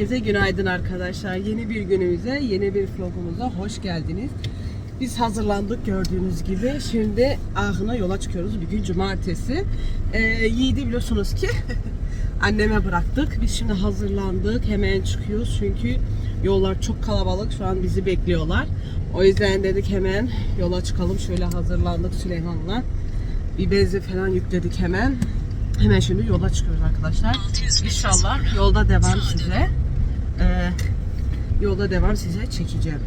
Herkese günaydın arkadaşlar. Yeni bir günümüze, yeni bir vlogumuza hoş geldiniz. Biz hazırlandık gördüğünüz gibi. Şimdi Ahın'a yola çıkıyoruz. Bugün cumartesi. Ee, Yiğit'i biliyorsunuz ki anneme bıraktık. Biz şimdi hazırlandık. Hemen çıkıyoruz çünkü yollar çok kalabalık. Şu an bizi bekliyorlar. O yüzden dedik hemen yola çıkalım. Şöyle hazırlandık Süleyman'la. Bir benzin falan yükledik hemen. Hemen şimdi yola çıkıyoruz arkadaşlar. İnşallah yolda devam size. Ee, yolda devam size çekeceğim.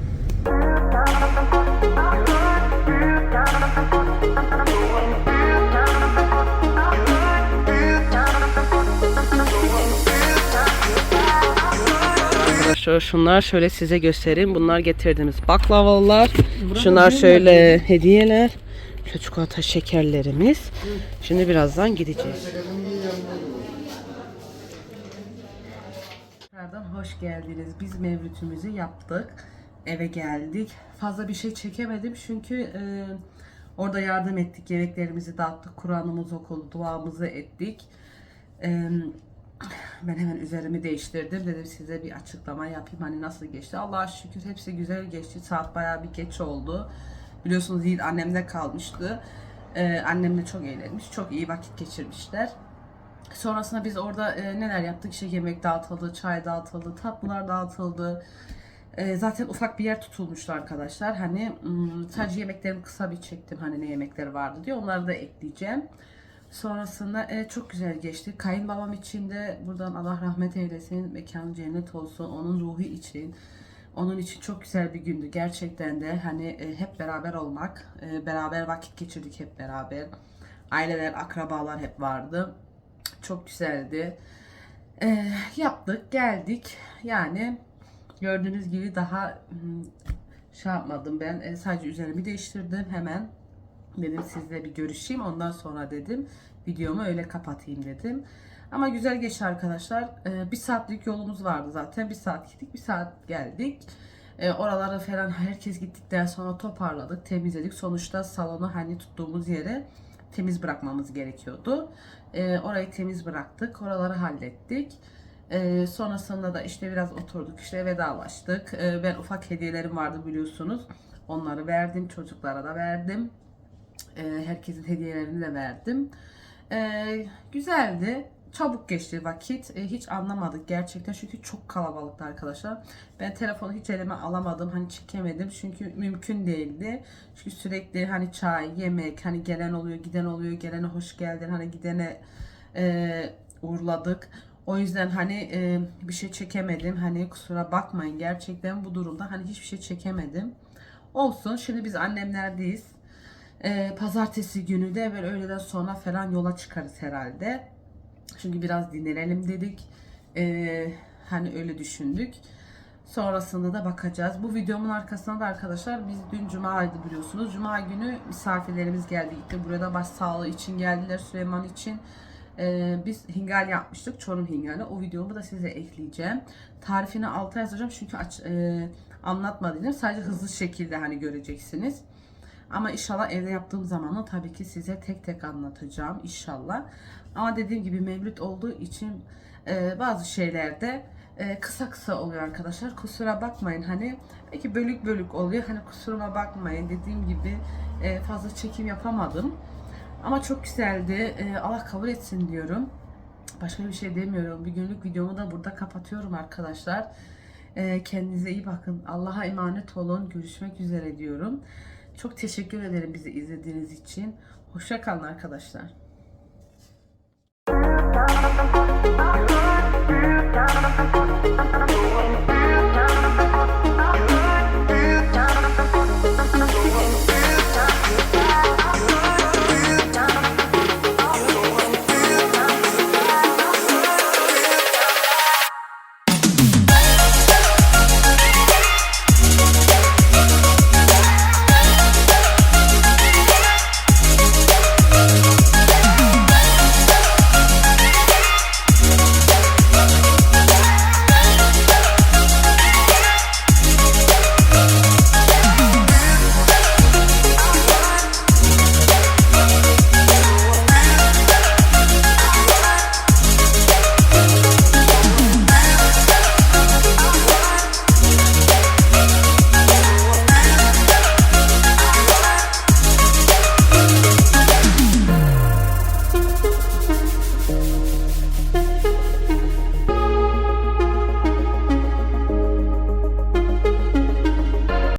Şunlar şöyle size göstereyim. Bunlar getirdiğimiz baklavalar. Şunlar şöyle hediyeler. Çikolata şekerlerimiz. Şimdi birazdan gideceğiz. Tekrardan hoş geldiniz. Biz mevlütümüzü yaptık. Eve geldik. Fazla bir şey çekemedim çünkü e, orada yardım ettik. Yemeklerimizi dağıttık. Kur'an'ımızı okuduk. Duamızı ettik. E, ben hemen üzerimi değiştirdim. Dedim size bir açıklama yapayım. Hani nasıl geçti. Allah'a şükür hepsi güzel geçti. Saat bayağı bir geç oldu. Biliyorsunuz Yiğit annemde kalmıştı. E, annemle çok eğlenmiş. Çok iyi vakit geçirmişler. Sonrasında biz orada e, neler yaptık? İşte yemek dağıtıldı, çay dağıtıldı, tatlılar dağıtıldı. E, zaten ufak bir yer tutulmuştu arkadaşlar. Hani sadece yemeklerimi kısa bir çektim. Hani ne yemekleri vardı diye. Onları da ekleyeceğim. Sonrasında e, çok güzel geçti. Kayınbabam için de buradan Allah rahmet eylesin. Mekanı cennet olsun. Onun ruhu için. Onun için çok güzel bir gündü. Gerçekten de hani e, hep beraber olmak. e, beraber vakit geçirdik hep beraber. Aileler, akrabalar hep vardı. Çok güzeldi. Ee, yaptık, geldik. Yani gördüğünüz gibi daha hmm, şey yapmadım ben. E, sadece üzerimi değiştirdim hemen. Dedim sizle bir görüşeyim. Ondan sonra dedim videomu öyle kapatayım dedim. Ama güzel geçti arkadaşlar. Ee, bir saatlik yolumuz vardı zaten. Bir saat gittik, bir saat geldik. Ee, oralara falan herkes gittikten sonra toparladık, temizledik. Sonuçta salonu hani tuttuğumuz yere temiz bırakmamız gerekiyordu. Ee, orayı temiz bıraktık. Oraları hallettik. Ee, sonrasında da işte biraz oturduk işte vedalaştık. Ee, ben ufak hediyelerim vardı biliyorsunuz. Onları verdim. Çocuklara da verdim. Ee, herkesin hediyelerini de verdim. Ee, güzeldi. Çabuk geçti vakit. Ee, hiç anlamadık gerçekten çünkü çok kalabalıktı arkadaşlar. Ben telefonu hiç elime alamadım. Hani çekemedim çünkü mümkün değildi. Çünkü sürekli hani çay, yemek, hani gelen oluyor, giden oluyor, gelene hoş geldin, hani gidene e, uğurladık. O yüzden hani e, bir şey çekemedim. Hani kusura bakmayın gerçekten bu durumda hani hiçbir şey çekemedim. Olsun. Şimdi biz annemlerdeyiz. E, pazartesi günü de böyle öğleden sonra falan yola çıkarız herhalde. Çünkü biraz dinlenelim dedik. E, hani öyle düşündük. Sonrasında da bakacağız. Bu videomun arkasında da arkadaşlar biz dün cumaydı biliyorsunuz. Cuma günü misafirlerimiz geldi. İlk buraya da baş sağlığı için geldiler Süleyman için. Ee, biz hingal yapmıştık. Çorum hingali. O videomu da size ekleyeceğim. Tarifini alta yazacağım çünkü aç, e, anlatmadım. Sadece hızlı şekilde hani göreceksiniz. Ama inşallah evde yaptığım zaman da tabii ki size tek tek anlatacağım inşallah. Ama dediğim gibi mevlüt olduğu için e, bazı şeylerde e, kısa kısa oluyor arkadaşlar. Kusura bakmayın hani belki bölük bölük oluyor. Hani kusuruma bakmayın dediğim gibi e, fazla çekim yapamadım. Ama çok güzeldi. E, Allah kabul etsin diyorum. Başka bir şey demiyorum. Bir günlük videomu da burada kapatıyorum arkadaşlar. E, kendinize iyi bakın. Allah'a emanet olun. Görüşmek üzere diyorum. Çok teşekkür ederim bizi izlediğiniz için. Hoşça kalın arkadaşlar. Thank you.